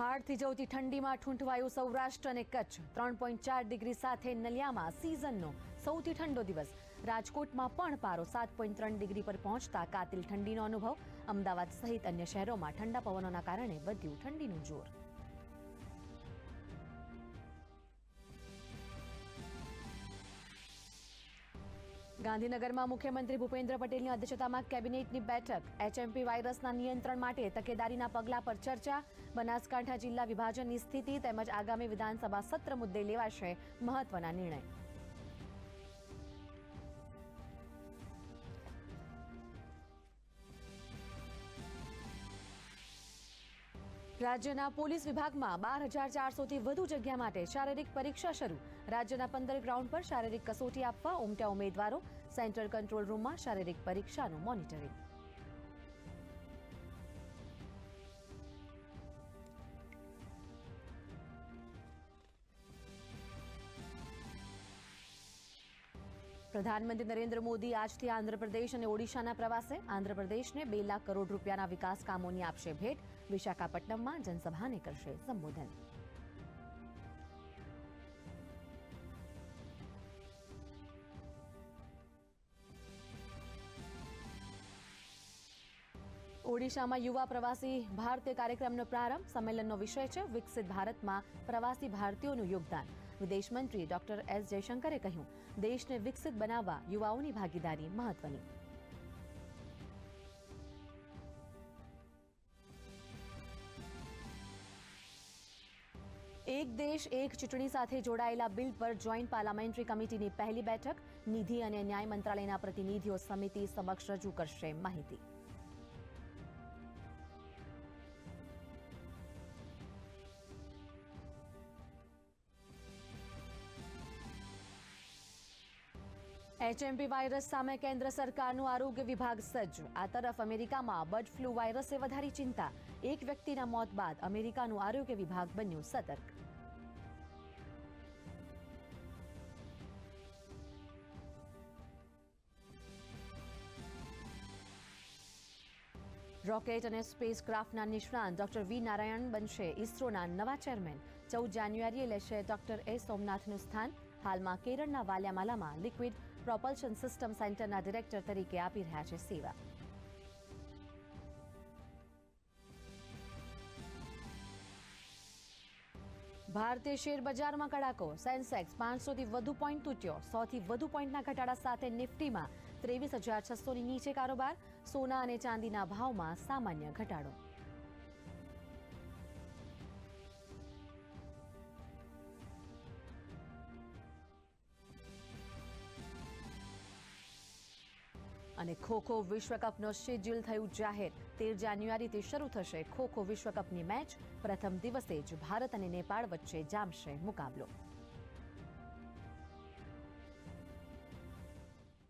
હાડ થીજવતી ઠંડીમાં ઠૂંઠવાયું સૌરાષ્ટ્ર અને કચ્છ. ત્રણ પોઈન્ટ ચાર ડિગ્રી સાથે નલિયામાં સિઝનનો સૌથી ઠંડો દિવસ. રાજકોટમાં પણ પારો સાત પોઈન્ટ ત્રણ ડિગ્રી પર પહોંચતા કાતિલ ઠંડીનો અનુભવ. અમદાવાદ સહિત અન્ય શહેરોમાં ઠંડા પવનોના કારણે વધ્યું ઠંડીનું જોર. ગાંધીનગરમાં મુખ્યમંત્રી ભૂપેન્દ્ર પટેલની અધ્યક્ષતામાં કેબિનેટની બેઠક. એચએમપી વાયરસના નિયંત્રણ માટે તકેદારીના પગલાં પર ચર્ચા. બનાસકાંઠા જિલ્લા વિભાજનની સ્થિતિ તેમજ આગામી વિધાનસભા સત્ર મુદ્દે લેવાશે મહત્વના નિર્ણય. રાજ્યના પોલીસ વિભાગમાં બાર હજાર ચારસોથી વધુ જગ્યા માટે શારીરિક પરીક્ષા શરૂ. રાજ્યના પંદર ગ્રાઉન્ડ પર શારીરિક કસોટી આપવા ઉમટ્યા ઉમેદવારો સેન્ટ્રલ કંટ્રોલ રૂમમાં શારીરિક પરીક્ષાનું મોનિટરિંગ. પ્રધાનમંત્રી નરેન્દ્ર મોદી આજથી આંધ્રપ્રદેશ અને ઓડિશાના પ્રવાસે. આંધ્રપ્રદેશને બે લાખ કરોડ રૂપિયાના વિકાસ કામોની આપશે ભેટ. વિશાખાપટ્ટનમમાં જનસભાને કરશે સંબોધન. ઓડિશામાં યુવા પ્રવાસી ભારતીય કાર્યક્રમનો પ્રારંભ. સંમેલનનો વિષય છે વિકસિત ભારતમાં પ્રવાસી ભારતીયોનું યોગદાન. વિદેશ મંત્રી ડોક્ટર એસ જયશંકરે કહ્યું, દેશને વિકસિત બનાવવા યુવાઓની ભાગીદારી મહત્વની. એક દેશ એક ચૂંટણી સાથે જોડાયેલા બિલ પર જોઈન્ટ પાર્લામેન્ટરી કમિટીની પહેલી બેઠક, નિધિ અને ન્યાય મંત્રાલયના પ્રતિનિધિઓ સમિતિ સમક્ષ રજૂ કરશે માહિતી. એચએમપી વાયરસ સામે કેન્દ્ર સરકારનું આરોગ્ય વિભાગ સજ્જ. આ તરફ અમેરિકામાં બર્ડ ફ્લૂ વાયરસે વધારી ચિંતા. એક વ્યક્તિના મોત બાદ અમેરિકાનું આરોગ્ય વિભાગ બન્યું સતર્ક. રોકેટ અને સ્પેસ ક્રાફ્ટના નિષ્ણાંત ડોક્ટર વી નારાયણ બનશે ઇસરોના નવા ચેરમેન. ચૌદ જાન્યુઆરીએ લેશે ડોક્ટર એ સોમનાથનું સ્થાન. હાલમાં કેરળના વાલ્યામાલામાં લિક્વિડ પ્રોપલ્શન સિસ્ટમ સેન્ટરના ડિરેક્ટર તરીકે આપી રહ્યા છે સેવા. ભારતીય શેર બજારમાં કડાકો. સેન્સેક્સ પાંચસોથી વધુ પોઈન્ટ તૂટ્યો. સોથી વધુ પોઈન્ટના ઘટાડા સાથે નિફ્ટીમાં ત્રેવીસ હજાર છસોની નીચે કારોબાર. સોના અને ચાંદીના ભાવમાં સામાન્ય ઘટાડો. અને ખોખો વિશ્વકપનો શેડ્યુલ થયું જાહેર. તેર જાન્યુઆરીથી શરૂ થશે ખોખો વિશ્વકપની મેચ. પ્રથમ દિવસે જ ભારત અને નેપાળ વચ્ચે જામશે મુકાબલો.